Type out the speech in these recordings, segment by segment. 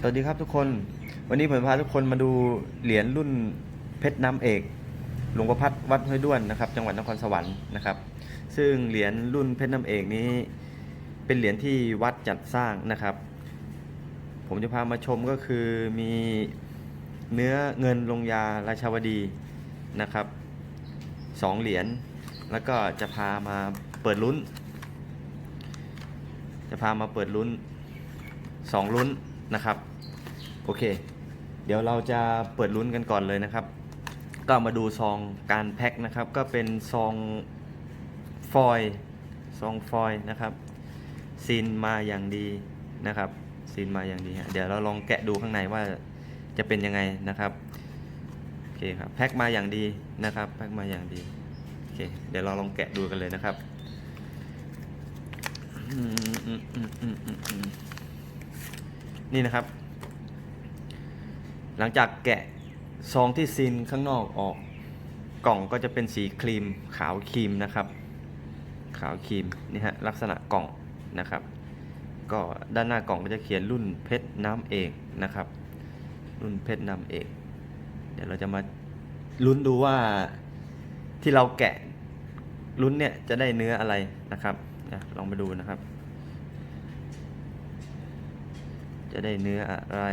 สวัสดีครับทุกคน วันนี้ผมพาทุกคนมาดูเหรียญรุ่นเพชรน้ำเอกหลวงประพัดวัดห้วยด้วนนะครับ จังหวัดนครสวรรค์นะครับ ซึ่งเหรียญรุ่นเพชรน้ำเอกนี้เป็นเหรียญที่วัดจัดสร้างนะครับ ผมจะพามาชมก็คือมีเนื้อเงินลงยาราชาวดีนะครับสองเหรียญแล้วก็จะพามาเปิดลุ้น จะพามาเปิดลุ้นสองลุ้น นะครับ โอเค เดี๋ยวเราจะเปิดลุ้นกันก่อนเลยนะครับ ก็มาดูซองการแพ็คนะครับ ก็เป็นซองฟอยล์ซองฟอยล์นะครับซีนมาอย่างดีนะครับซีนมาอย่างดีฮะเดี๋ยวเราลองแกะดูข้างในว่าจะเป็นยังไงนะครับโอเคครับแพ็คมาอย่างดีนะครับแพ็คมาอย่างดีโอเคเดี๋ยวเราลองแกะดูกันเลยนะครับอืมอืมอืมอืมอืม นี่นะครับ หลังจากแกะซองที่ซีนข้างนอกออกกล่องก็จะเป็นสีครีมขาวครีมนะครับ ขาวครีมนี่ฮะลักษณะกล่องนะครับ ก็ด้านหน้ากล่องก็จะเขียนรุ่นเพชรน้ำเอกนะครับ รุ่นเพชรน้ำเอกเดี๋ยวเราจะมาลุ้นดูว่าที่เราแกะลุ้นเนี่ยจะได้เนื้ออะไรนะครับนะลองมาดูนะครับ จะได้เนื้ออะไร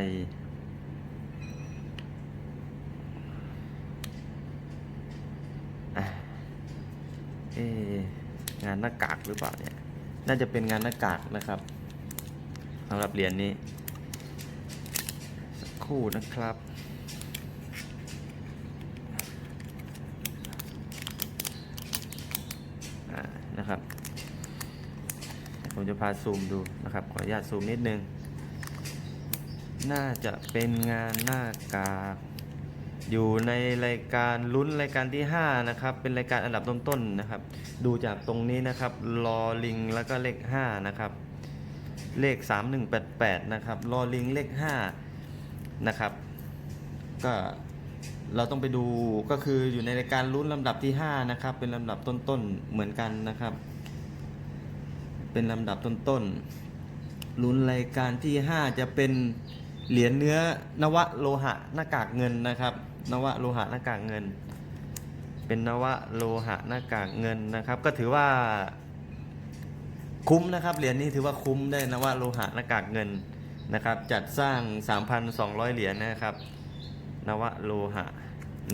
เอ๊ะงานหน้ากากหรือเปล่าเนี่ย น่าจะเป็นงานหน้ากากนะครับสำหรับเหรียญนี้ สักครู่นะครับนะครับ ผมจะพาซูมดูนะครับ ขออนุญาตซูมนิดนึง น่าจะเป็นงานหน้ากาก อยู่ในรายการลุ้นรายการที่ 5 นะครับ เป็นรายการอันดับต้นๆนนะครับ ดูจากตรงนี้นะครับลอลิงแล้วก็เลข 5 นะครับ เลข 3188 นะครับลอลิงเลข 5 นะครับ ก็เราต้องไปดูก็คืออยู่ในรายการลุ้นลำดับที่ 5 นะครับ เป็นลำดับต้นๆเหมือนกันนะครับ เป็นลำดับต้นๆลุ้นรายการที่ 5 จะเป็น เหรียญเนื้อนวโลหะหน้ากากเงินนะครับ นวโลหะหน้ากากเงิน เป็นนวโลหะหน้ากากเงินนะครับ ก็ถือว่าคุ้มนะครับเหรียญนี้ถือว่าคุ้มได้นวโลหะหน้ากากเงินนะครับ จัดสร้าง 3,200 เหรียญนะครับ นวโลหะ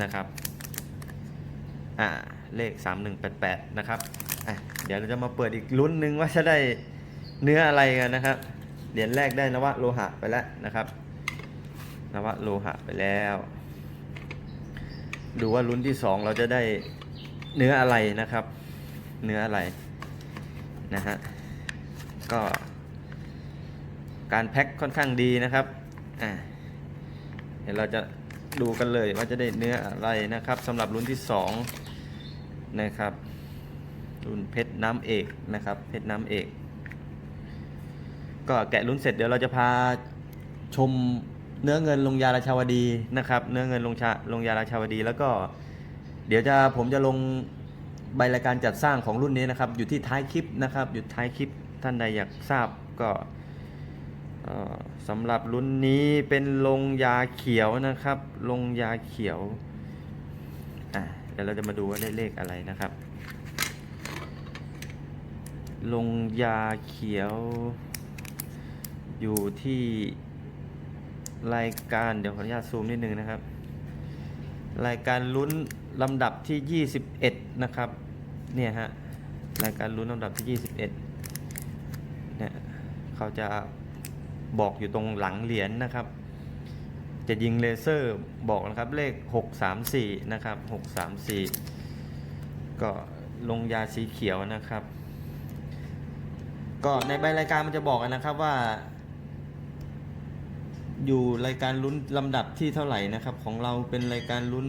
นะครับอ่าเลข 3188 นะครับอะเดี๋ยวเราจะมาเปิดอีกลุ้นหนึ่งว่าจะได้เนื้ออะไรกันนะครับเหรียญแรกได้นวโลหะไปแล้วนะครับ นวโลหะไปแล้ว ดูว่าลุ้นที่สองเราจะได้เนื้ออะไรนะครับ เนื้ออะไรนะฮะก็ การแพ็คค่อนข้างดีนะครับอ่าเดี๋ยวเราจะดูกันเลยว่าจะได้เนื้ออะไรนะครับสำหรับรุ่นที่สองนะครับรุ่นเพชรน้ำเอกนะครับ เพชรน้ำเอก ก็แกะลุ้นเสร็จเดี๋ยวเราจะพาชม เนื้อเงินลงยาราชาวดีนะครับ เนื้อเงินลงชาลงยาราชาวดี แล้วก็ เดี๋ยวจะผมจะลงใบรายการจัดสร้างของรุ่นนี้นะครับ อยู่ที่ท้ายคลิปนะครับ อยู่ท้ายคลิปท่านใดอยากทราบก็สำหรับรุ่นนี้เป็นลงยาเขียวนะครับ ลงยาเขียวอะเดี๋ยวเราจะมาดูว่าได้เลขอะไรนะครับ ลงยาเขียว อยู่ที่ รายการเดี๋ยวขออนุญาตซูมนิดนึงนะครับ รายการลุ้นลำดับที่ 21 นะครับ เนี่ยฮะรายการลุ้นลำดับที่ 21เนี่ยเขาจะบอกอยู่ตรงหลังเหรียญนะครับ จะยิงเลเซอร์บอกนะครับเลข 634 นะครับ 634 ก็ลงยาสีเขียวนะครับ ก็ในใบรายการมันจะบอกนะครับว่า อยู่รายการลุ้นลำดับที่เท่าไหร่นะครับ ของเราเป็นรายการลุ้น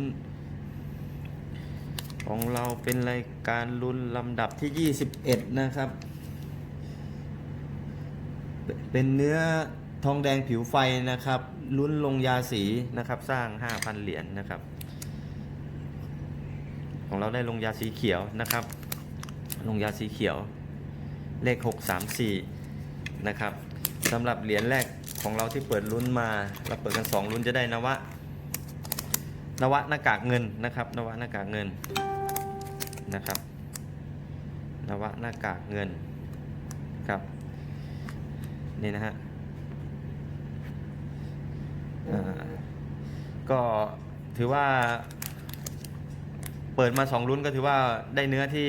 ของเราเป็นรายการลุ้นลำดับที่ 21 นะครับ เป็นเนเนื้อทองแดงผิวไฟนะครับ ลุ้นลงยาสีนะครับ สร้าง 5,000 เหรียญนะครับ ของเราได้ลงยาสีเขียวนะครับ ลงยาสีเขียว เลข 634 นะครับสำหรับเหรียญแรก ของเราที่เปิดลุ้นมา เราเปิดกันสองลุ้นจะได้นวะ นวะหน้ากากเงินนะครับ นวะหน้ากากเงินนะครับ นวะหน้ากากเงินครับ นี่นะฮะก็ถือว่า เปิดมาสองลุ้นก็ถือว่าได้เนื้อที่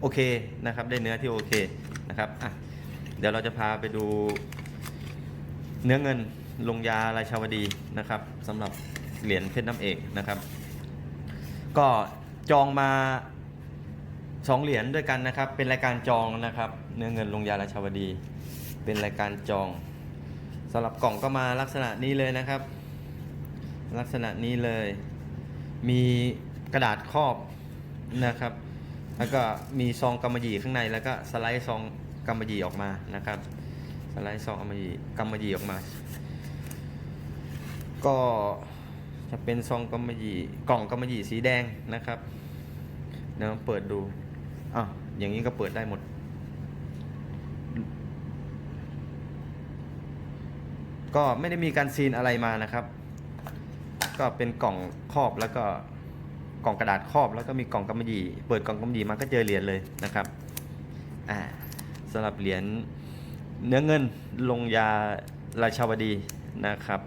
โอเคนะครับ ได้เนื้อที่โอเคนะครับอะเดี๋ยวเราจะพาไปดู เนื้อเงินลงยาราชาวดีนะครับสำหรับเหรียญเพชรน้ำเอกนะครับ ก็จองมาสองเหรียญด้วยกันนะครับ เป็นรายการจองนะครับ เนื้อเงินลงยาราชาวดี เป็นรายการจองสำหรับกล่องก็มาลักษณะนี้เลยนะครับ ลักษณะนี้เลย มีกระดาษครอบนะครับ แล้วก็มีซองกำมะหยี่ข้างในแล้วก็สไลด์ซองกำมะหยี่ออกมานะครับ ไลด์ซองกำมะหยี่กำมะหยี่ออกมา ก็จะเป็นซองกำมะหยี่กล่องกำมะหยี่สีแดงนะครับเดี๋ยวเปิดดูอะอย่างนี้ก็เปิดได้หมด ก็ไม่ได้มีการซีนอะไรมานะครับ ก็เป็นกล่องครอบแล้วก็กล่องกระดาษครอบแล้วก็มีกล่องกำมะหยี่เปิดกล่องกำมะหยี่มาก็เจอเหรียญเลยนะครับอ่าสำหรับเหรียญ เนื้อเงินลงยาราชาวดีนะครับ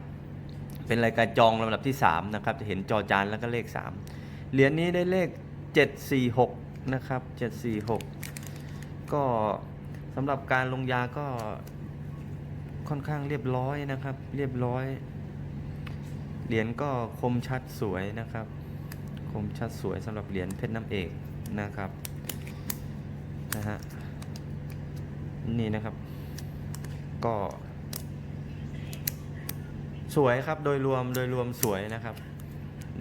เป็นรายการจองลำดับที่ 3 นะครับ จะเห็นจอจานแล้วก็เลข 3 เหรียญนี้ได้เลข 746 นะครับ 746 ก็สำหรับการลงยาก็ค่อนข้างเรียบร้อยนะครับ เรียบร้อย เหรียญก็คมชัดสวยนะครับ คมชัดสวยสำหรับเหรียญเพชรน้ำเอกนะครับนะฮะนี่นะครับ ก็ สวยครับโดยรวมโดยรวมสวยนะครับ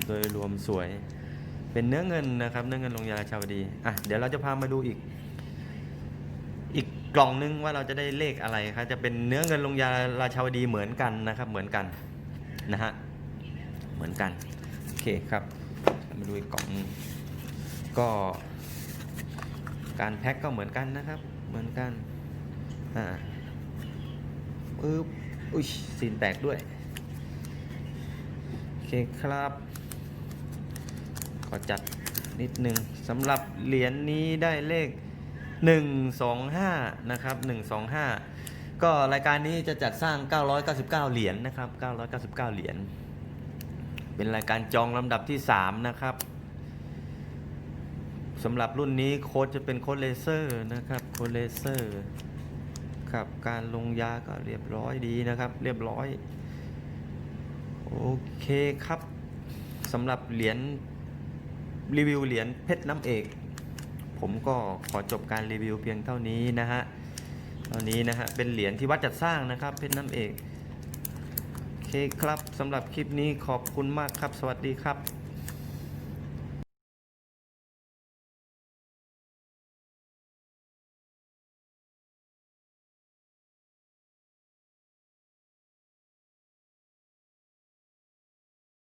โดยรวมสวย เป็นเนื้อเงินนะครับ เนื้อเงินลงยาชาวดีอะเดี๋ยวเราจะพามาดูอีก อีกกล่องนึงว่าเราจะได้เลขอะไรครับจะเป็นเนื้อเงินลงยาราชาวดีเหมือนกันนะครับ เหมือนกันนะฮะเหมือนกันโอเคครับมาดูอีกกล่องนึงก็ การแพ็คก็เหมือนกันนะครับ เหมือนกันอ่า ปึ๊บอุ้ยซีนแตกด้วย โอเคครับ ขอจัดนิดนึงสำหรับเหรียญนี้ได้เลข 125 นะครับ 125 ก็รายการนี้จะจัดสร้าง 999 เหรียญนะครับ 999 เหรียญ เป็นรายการจองลำดับที่ 3 นะครับสำหรับรุ่นนี้โค้ดจะเป็นโค้ดเลเซอร์นะครับ โค้ดเลเซอร์ ครับ การลงยาก็เรียบร้อยดีนะครับ เรียบร้อย โอเคครับสำหรับเหรียญรีวิวเหรียญเพชรน้ำเอก ผมก็ขอจบการรีวิวเพียงเท่านี้นะฮะเท่านี้นะฮะเป็นเหรียญที่วัดจัดสร้างนะครับ เพชรน้ำเอกโอเคครับสำหรับคลิปนี้ขอบคุณมากครับ สวัสดีครับ